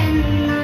എന്ന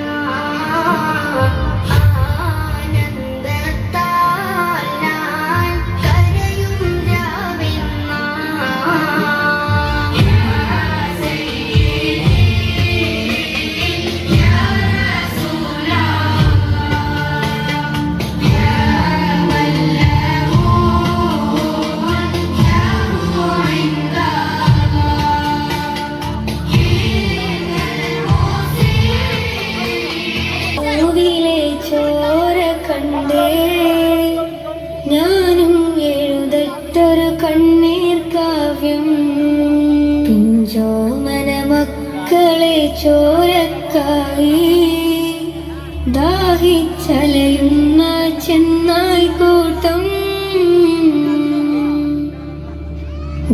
ദാഹിച്ചലയുന്ന ചെന്നായി കൂട്ടം.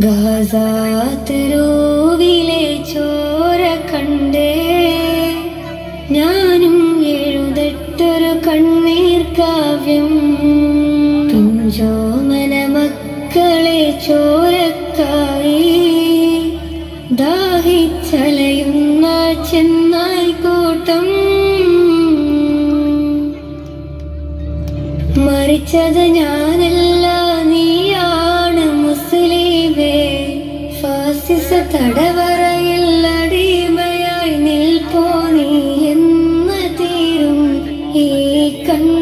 ഗാസാത്തരോവിലെ ചോര കണ്ടേ. ഞാനും എഴുതട്ടൊരു കണ്ണീർ കാവ്യം. പിഞ്ചോമന മക്കളെ ചോരക്കാർ ജനിച്ചത് ഞാനല്ല നീയാണ് മുസ്ലിമേ. ഫാസിസ തടവറയിൽ അടിമയായി നിൽപ്പോ നീ എന്ന് തീരും ഈ കണ്ണു